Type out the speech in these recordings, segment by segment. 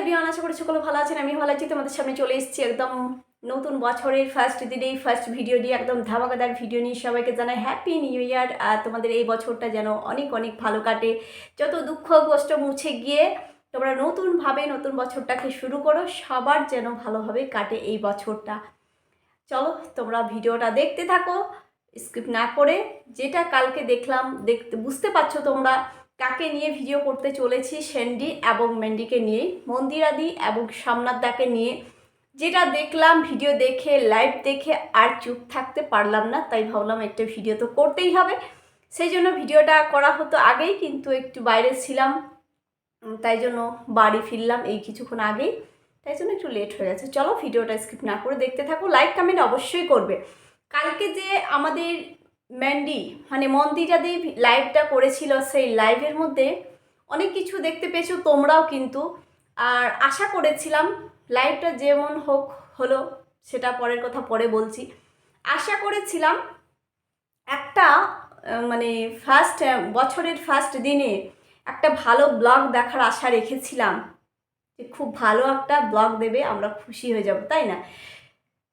Everyone আশা করি সকলে ভালো আছেন আমি ভালো আছি, তোমাদের সামনে চলে এসেছি একদম নতুন বছরের ফার্স্ট দিনেই ফার্স্ট ভিডিও দিয়ে একদম ধামাকাদার ভিডিও নিয়ে সবাইকে জানাই হ্যাপি নিউ ইয়ার আর তোমাদের এই বছরটা যেন অনেক অনেক ভালো কাটে। যত দুঃখ, কষ্ট মুছে গিয়ে তোমরা নতুনভাবে নতুন বছরটাকে শুরু করো, সবার যেন ভালোভাবে কাটে এই বছরটা। চলো, তোমরা ভিডিওটা দেখতে থাকো স্কিপ না করে, যেটা কালকে দেখলাম, দেখতে, বুঝতে পারছ তোমরা কাকে নিয়ে ভিডিও করতে চলেছি সেন্ডি এবং মেন্ডিকে নিয়ে মন্দিরাদি এবং সামনাদাকে নিয়ে। যেটা দেখলাম, ভিডিও দেখে, লাইভ দেখে আর চুপ থাকতে পারলাম না, তাই ভাবলাম একটা ভিডিও তো করতেই হবে। সেই জন্য ভিডিওটা করা হতো আগেই, কিন্তু একটু বাইরে ছিলাম তাই জন্য বাড়ি ফিরলাম এই কিছুক্ষণ আগেই। তাই জন্য একটু লেট হয়ে গেছে। চলো ভিডিওটা স্কিপ না করে দেখতে থাকো লাইক কমেন্ট অবশ্যই করবে। কালকে যে আমাদের ম্যান্ডি মানে মন্দিরাদি লাইভটা করেছিল সেই লাইভের মধ্যে অনেক কিছু দেখতে পেয়েছ তোমরাও কিন্তু। আর আশা করেছিলাম লাইভটা যেমন হোক হলো, সেটা পরের কথা পরে বলছি। আশা করেছিলাম একটা মানে ফার্স্ট বছরের ফার্স্ট দিনে একটা ভালো ব্লগ দেখার আশা রেখেছিলাম। যে খুব ভালো একটা ব্লগ দেবে, আমরা খুশি হয়ে যাব, তাই না?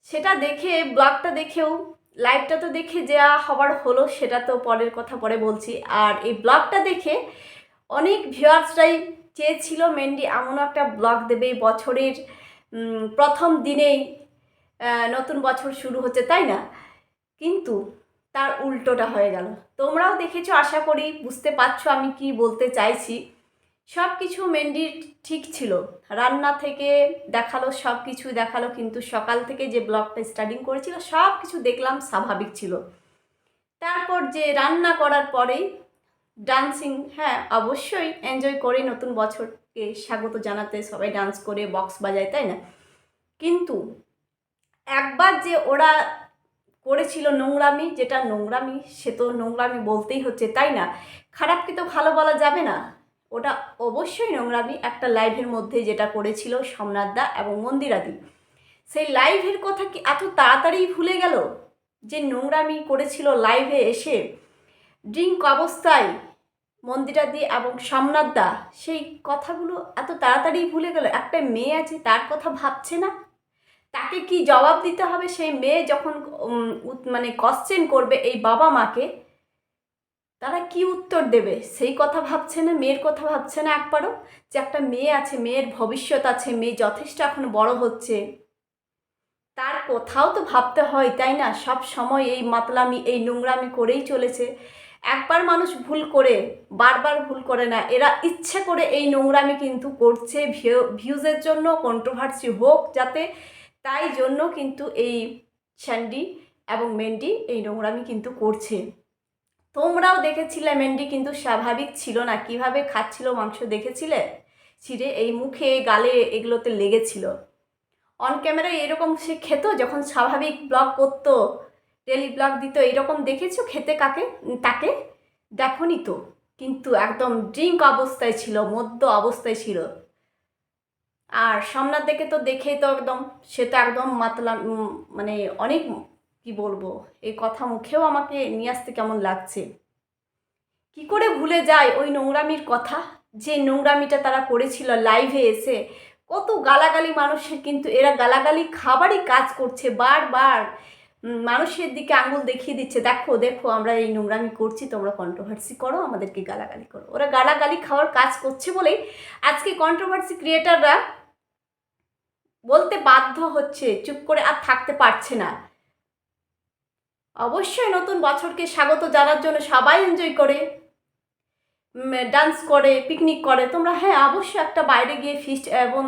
সেটা দেখে ব্লগটা দেখেও লাইভটা তো দেখে যা হবার হলো, সেটা তো পরের কথা পরে বলছি। আর এই ব্লগটা দেখে অনেক ভিউয়ার্সরাই চেয়েছিল মেনলি এমন একটা ব্লগ দেবে বছরের প্রথম দিনেই নতুন বছর শুরু হচ্ছে, তাই না? কিন্তু তার উল্টোটা হয়ে গেল। তোমরাও দেখেছ, আশা করি, বুঝতে পারছ আমি কি বলতে চাইছি। সব কিছু মেন্ডির ঠিক ছিল। রান্না থেকে দেখাল সব কিছু দেখাল, কিন্তু সকাল থেকে যে ব্লগটা স্টার্টিং করেছিল সব কিছু দেখলাম স্বাভাবিক ছিল। তারপর যে রান্না করার পরেই ডান্সিং হ্যাঁ অবশ্যই এনজয় করে, নতুন বছরকে স্বাগত জানাতে সবাই ডান্স করে বক্স বাজায়, তাই না? কিন্তু একবার যে ওরা করেছিল নোংরামি, যেটা নোংরামি, সে তো নোংরামি বলতেই হচ্ছে, তাই না? খারাপকে তো ভালো বলা যাবে না? ওটা অবশ্যই নোংরামি একটা লাইভের মধ্যে যেটা করেছিল সোমনাথদা এবং মন্দিরাদি সেই লাইভের কথা কি এত তাড়াতাড়ি ভুলে গেল? যে নোংরামি করেছিল লাইভে এসে ড্রিঙ্ক অবস্থায় মন্দিরাদি এবং সোমনাথদা সেই কথাগুলো এত তাড়াতাড়ি ভুলে গেল? একটা মেয়ে আছে, তার কথা ভাবছে না? তাকে কি জবাব দিতে হবে? সেই মেয়ে যখন মানে কোশ্চেন করবে এই বাবা মাকে তারা কি উত্তর দেবে? সেই কথা ভাবছে না, মেয়ের কথা ভাবছে না একবারও? যে একটা মেয়ে আছে, মেয়ের ভবিষ্যৎ আছে, মেয়ে যথেষ্ট এখন বড় হচ্ছে। তার কোথাও তো ভাবতে হয়, তাই না? সব সময় এই মাতলামি, এই নোংরামি করেই চলেছে। একবার মানুষ ভুল করে, বারবার ভুল করে না। এরা ইচ্ছে করে এই নোংরামি কিন্তু করছে, ভিউ, ভিউজের জন্য কন্ট্রোভার্সি হোক, যাতে তাই জন্য কিন্তু এই স্যান্ডি এবং মেন্ডি এই নোংরামি কিন্তু করছে। তোমরাও দেখেছিলে মেন্ডি কিন্তু স্বাভাবিক ছিল না, কীভাবে খাচ্ছিল মাংস দেখেছিলে? ছিঁড়ে এই মুখে গালে এগুলোতে লেগেছিল। অন ক্যামেরায় এরকম সে খেত যখন স্বাভাবিক ব্লগ করতো ডেলি ব্লগ দিত, এরকম দেখেছ খেতে কাকে? তাকে? দেখনি তো, কিন্তু একদম ড্রিঙ্ক অবস্থায় ছিল মধ্য অবস্থায় ছিল। আর সামনার দিকে তো দেখেই তো একদম, সে তো একদম মাতলা মানে অনেক কি বলব? এই কথা মুখেও আমাকে নিয়ে আসতে কেমন লাগছে? কি করে ভুলে যায় ওই নোংরামির কথা? যে নোংরামিটা তারা করেছিল লাইভে এসে। কত গালাগালি মানুষের, কিন্তু এরা গালাগালি খাবারই কাজ করছে বারবার। মানুষের দিকে আঙুল দেখিয়ে দিচ্ছে, দেখো দেখো, আমরা এই নোংরামি করছি, তোমরা কন্ট্রোভার্সি করো, আমাদেরকে গালাগালি করো। ওরা গালাগালি খাওয়ার কাজ করছে বলেই আজকে কন্ট্রোভার্সি ক্রিয়েটাররা বলতে বাধ্য হচ্ছে, চুপ করে আর থাকতে পারছে না। অবশ্যই নতুন বছরকে স্বাগত জানার জন্য সবাই এনজয় করে ডান্স করে পিকনিক করে। তোমরা হ্যাঁ অবশ্যই একটা বাইরে গিয়ে ফিস্ট এবং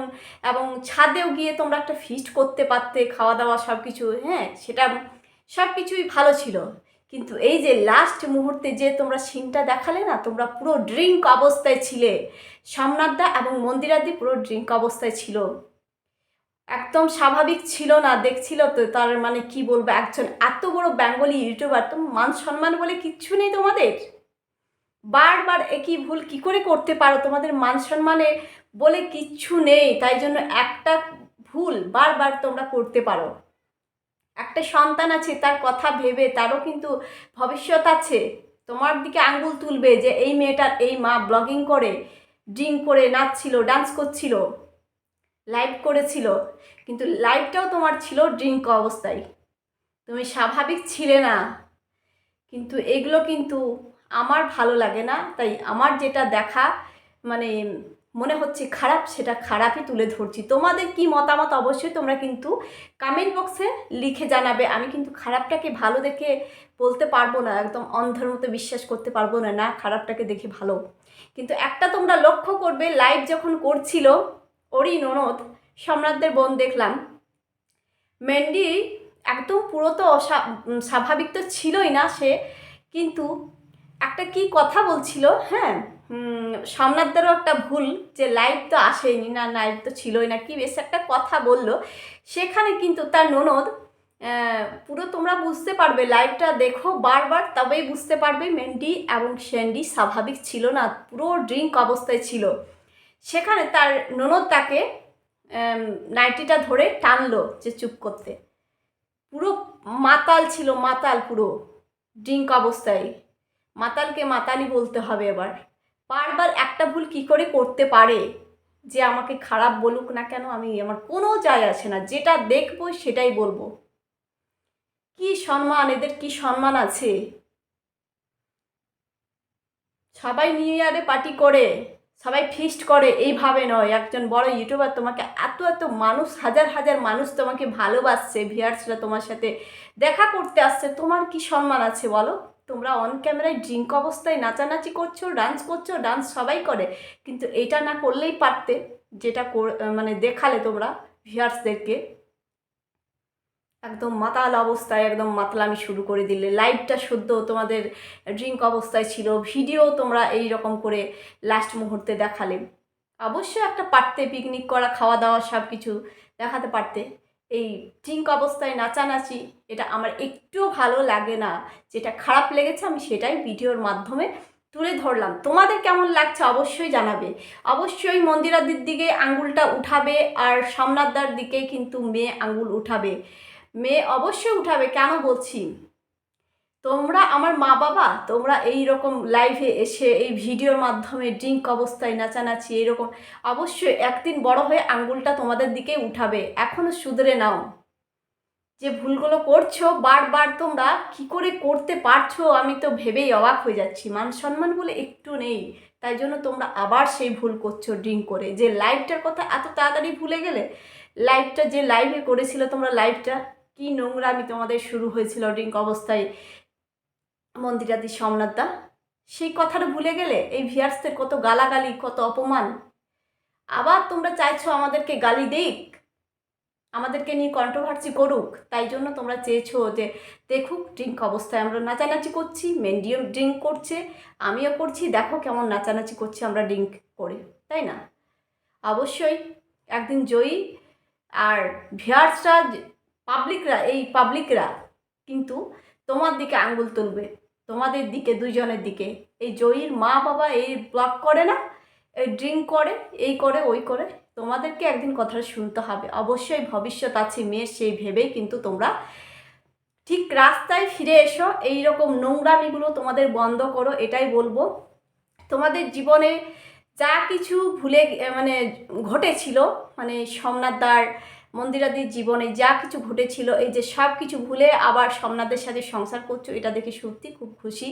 এবং ছাদেও গিয়ে তোমরা একটা ফিস্ট করতে পারতে খাওয়া দাওয়া সব কিছু হ্যাঁ সেটা সব কিছুই ভালো ছিল। কিন্তু এই যে লাস্ট মুহূর্তে যে তোমরা সিনটা দেখালে না, তোমরা পুরো ড্রিঙ্ক অবস্থায় ছিলে। সোমনাথদা এবং মন্দিরাদি পুরো ড্রিঙ্ক অবস্থায় ছিল। একদম স্বাভাবিক ছিল না, দেখছিল তো তার মানে কি বলব, একজন এত বড় বেঙ্গলি ইউটিউবার, তো মান সম্মান বলে কিচ্ছু নেই তোমাদের? বারবার একই ভুল কি করে করতে পারো? তোমাদের মান সম্মানে বলে কিচ্ছু নেই, তাই জন্য একটা ভুল বারবার তোমরা করতে পারো। একটা সন্তান আছে, তার কথা ভেবে, তারও কিন্তু ভবিষ্যৎ আছে। তোমার দিকে আঙ্গুল তুলবে যে, এই মেয়েটার এই মা ব্লগিং করে ড্রিঙ্ক করে নাচছিল ডান্স করছিল। লাইভ করেছিল, কিন্তু লাইভটাও তোমার ছিল ড্রিঙ্ক অবস্থায়। তুমি স্বাভাবিক ছিলে না, কিন্তু এগুলো কিন্তু আমার ভালো লাগে না, তাই আমার যেটা দেখা মানে মনে হচ্ছে খারাপ, সেটা খারাপই তুলে ধরছি। তোমাদের কি মতামত? অবশ্যই তোমরা কিন্তু কমেন্ট বক্সে লিখে জানাবে। আমি কিন্তু খারাপটাকে ভালো দেখে বলতে পারব না, একদম অন্ধের মতো বিশ্বাস করতে পারব না না খারাপটাকে দেখে ভালো। কিন্তু একটা তোমরা লক্ষ্য করবে লাইভ যখন করছিল ওরই ননদ সম্রাটদের বোন দেখলাম। মেন্ডি একদম পুরো তো স্বাভাবিক তো ছিলই না সে, কিন্তু একটা কি কথা বলছিল হ্যাঁ? সম্রাটদেরও একটা ভুল যে লাইট তো আসেনি, না লাইভ তো ছিলই না, কি বেশ একটা কথা বলল। সেখানে কিন্তু তার ননদ পুরো তোমরা বুঝতে পারবে লাইভটা দেখো বারবার, তবেই বুঝতে পারবে মেন্ডি এবং স্যান্ডি স্বাভাবিক ছিল না, পুরো ড্রিঙ্ক অবস্থায় ছিল। সেখানে তার ননদ তাকে নাইটিটা ধরে টানলো যে চুপ করতে। পুরো মাতাল ছিল, মাতাল পুরো। ড্রিঙ্ক অবস্থায়। মাতালকে মাতালি বলতে হবে এবার। বারবার একটা ভুল কি করে করতে পারে? যে আমাকে খারাপ বলুক না কেন, আমি, আমার কোনো যায় আসে না। যেটা দেখব সেটাই বলব। কি সম্মান, এদের কি সম্মান আছে? সবাই নিউ ইয়ারে পার্টি করে। সবাই ফিস্ট করে, এইভাবে নয়। একজন বড় ইউটিউবার তোমাকে এত এত মানুষ, হাজার হাজার মানুষ তোমাকে ভালোবাসছে ভিয়ার্সরা তোমার সাথে দেখা করতে আসছে। তোমার কি সম্মান আছে বলো? তোমরা অন ক্যামেরায় ড্রিঙ্ক অবস্থায় নাচানাচি করছ ডান্স করছ ডান্স সবাই করে। কিন্তু এটা না করলেই পারতে, যেটা মানে দেখালে তোমরা ভিয়ার্সদেরকে একদম মাতাল অবস্থায়, একদম মাতলামি শুরু করে দিলে। লাইভটা সদ্য তোমাদের ড্রিঙ্ক অবস্থায় ছিল। ভিডিও তোমরা এই রকম করে লাস্ট মুহূর্তে দেখালে। অবশ্যই একটা পারতে পিকনিক করা খাওয়া দাওয়া সব কিছু দেখাতে পারতে। এই ড্রিঙ্ক অবস্থায় নাচানাচি, এটা আমার একটুও ভালো লাগে না। যেটা খারাপ লেগেছে, আমি সেটাই ভিডিওর মাধ্যমে তুলে ধরলাম। তোমাদের কেমন লাগছে অবশ্যই জানাবে। অবশ্যই মন্দিরাদির দিকে আঙ্গুলটা উঠাবে আর সামনাদার দিকে কিন্তু মেয়ে আঙ্গুল উঠাবে। মেয়ে অবশ্যই উঠাবে, কেন বলছি? তোমরা আমার মা বাবা, তোমরা এই রকম লাইভে এসে এই ভিডিওর মাধ্যমে ড্রিঙ্ক অবস্থায় নাচানাচি এইরকম, অবশ্যই একদিন বড় হয়ে আঙ্গুলটা তোমাদের দিকে উঠাবে এখনও শুধরে নাও। যে ভুলগুলো করছ, বারবার তোমরা কি করে করতে পারছ আমি তো ভেবেই অবাক হয়ে যাচ্ছি। মান সম্মান বলে একটু নেই, তাই জন্য তোমরা আবার সেই ভুল করছ ড্রিঙ্ক করে। যে লাইভটার কথা এত তাড়াতাড়ি ভুলে গেলে লাইভটা যে লাইভে করেছিল তোমরা লাইভটা কি নোংরামি তোমাদের শুরু হয়েছিল ড্রিঙ্ক অবস্থায়? মন্দিরাদি সোমনাথদা সেই কথাটা ভুলে গেলে এই ভিয়ার্সদের কত গালাগালি, কত অপমান। আবার তোমরা চাইছো আমাদেরকে গালি দিক, আমাদেরকে নিয়ে কন্ট্রোভার্সি করুক, তাই জন্য তোমরা চেয়েছো যে দেখুক ড্রিঙ্ক অবস্থায় আমরা নাচানাচি করছি মেন্ডিও ড্রিঙ্ক করছে, আমিও করছি, দেখো কেমন নাচানাচি করছি আমরা ড্রিঙ্ক করে, তাই না? অবশ্যই একদিন জয়ী, আর ভিয়ার্সরা পাবলিকরা, এই পাবলিকরা কিন্তু তোমার দিকে আঙ্গুল তুলবে। তোমাদের দিকে দুজনের দিকে। এই জয়ীর মা বাবা এই ব্লক করে না, এই ড্রিঙ্ক করে, এই করে, ওই করে। তোমাদেরকে একদিন কথাটা শুনতে হবে। অবশ্যই ভবিষ্যৎ আছে মেয়ের, সেই ভেবেই কিন্তু তোমরা ঠিক রাস্তায় ফিরে এসো। এই রকম নোংরামিগুলো তোমাদের বন্ধ করো, এটাই বলব। তোমাদের জীবনে যা কিছু ভুলে মানে ঘটেছিল মানে সোমনাথদার মন্দিরাদির জীবনে যা কিছু ঘটেছিল, এই যে সব কিছু ভুলে আবার সোমনাথের সাথে সংসার করছ, এটা দেখে সত্যি খুব খুশি।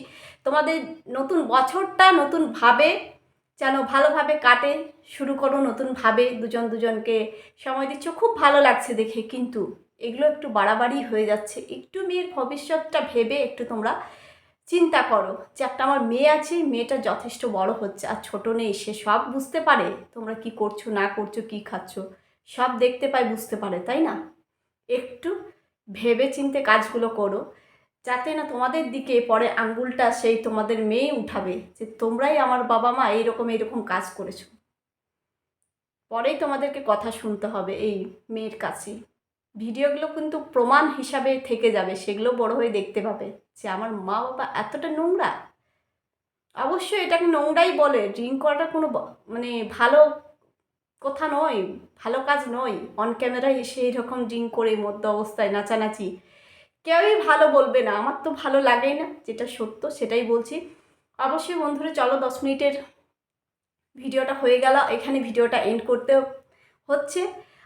তোমাদের নতুন বছরটা নতুনভাবে যেন ভালোভাবে কাটে, শুরু করো নতুনভাবে, দুজন দুজনকে সময় দিচ্ছ। খুব ভালো লাগছে দেখে, কিন্তু এগুলো একটু বাড়াবাড়ি হয়ে যাচ্ছে। একটু মেয়ের ভবিষ্যৎটা ভেবে একটু তোমরা চিন্তা করো যে একটা আমার মেয়ে আছে, মেয়েটা যথেষ্ট বড় হচ্ছে, আর ছোটো নেই, সে সব বুঝতে পারে তোমরা কি করছ, না করছ, কি খাচ্ছ। সব দেখতে পায়, বুঝতে পারে, তাই না? একটু ভেবে চিনতে কাজগুলো করো, যাতে না তোমাদের দিকে পরে আঙ্গুলটা সেই তোমাদের মেয়ে উঠাবে, যে তোমরাই আমার বাবা মা এইরকম এইরকম কাজ করেছ। পরেই তোমাদেরকে কথা শুনতে হবে এই মেয়ের কাছে। ভিডিওগুলো কিন্তু প্রমাণ হিসাবে থেকে যাবে, সেগুলো বড় হয়ে দেখতে পাবে যে আমার মা বাবা এতটা নোংরা। অবশ্যই এটাকে নোংরাই বলে ড্রিঙ্ক করাটা কোনো মানে ভালো কথা নয়, ভালো কাজ নয়। অন ক্যামেরায় এসে এরকম ড্রিঙ্ক করে মধ্য অবস্থায় নাচানাচি। কেউই ভালো বলবে না। আমার তো ভালো লাগেই না, যেটা সত্য সেটাই বলছি। অবশ্যই বন্ধুরা, চলো দশ মিনিটের ভিডিওটা হয়ে গেল। এখানে ভিডিওটা এন্ড করতে হচ্ছে।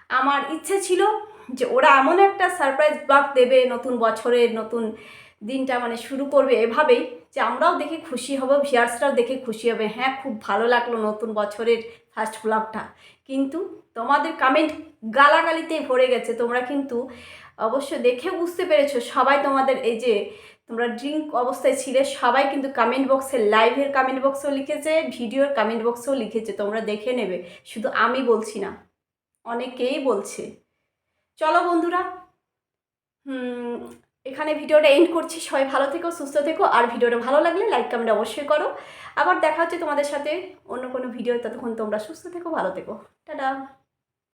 আমার ইচ্ছে ছিল যে ওরা এমন একটা সারপ্রাইজ ব্লগ দেবে নতুন বছরের, নতুন দিনটা মানে শুরু করবে এভাবেই যে আমরাও দেখে খুশি হব ভিয়ার্সরাও দেখে খুশি হবে। হ্যাঁ খুব ভালো লাগল নতুন বছরের ফার্স্ট ব্লগটা কিন্তু তোমাদের কমেন্ট গালাগালিতেই ভরে গেছে। তোমরা কিন্তু অবশ্য দেখে বুঝতে পেরেছ সবাই তোমাদের এই যে তোমরা ড্রিঙ্ক অবস্থায় ছিলে সবাই কিন্তু কমেন্ট বক্সে লাইভের কমেন্ট বক্সেও লিখেছে ভিডিওর কমেন্ট বক্সেও লিখেছে। তোমরা দেখে নেবে। শুধু আমি বলছি না অনেকেই বলছে। চলো বন্ধুরা হুম, এখানে ভিডিওটা এন্ড করছি। সবাই ভালো থেকো, সুস্থ থেকো। আর ভিডিওটা ভালো লাগলে লাইক কমেন্ট অবশ্যই করো। আবার দেখা হচ্ছে তোমাদের সাথে অন্য কোনো ভিডিও ততক্ষণ তোমরা সুস্থ থেকো, ভালো থেকো। টাটা।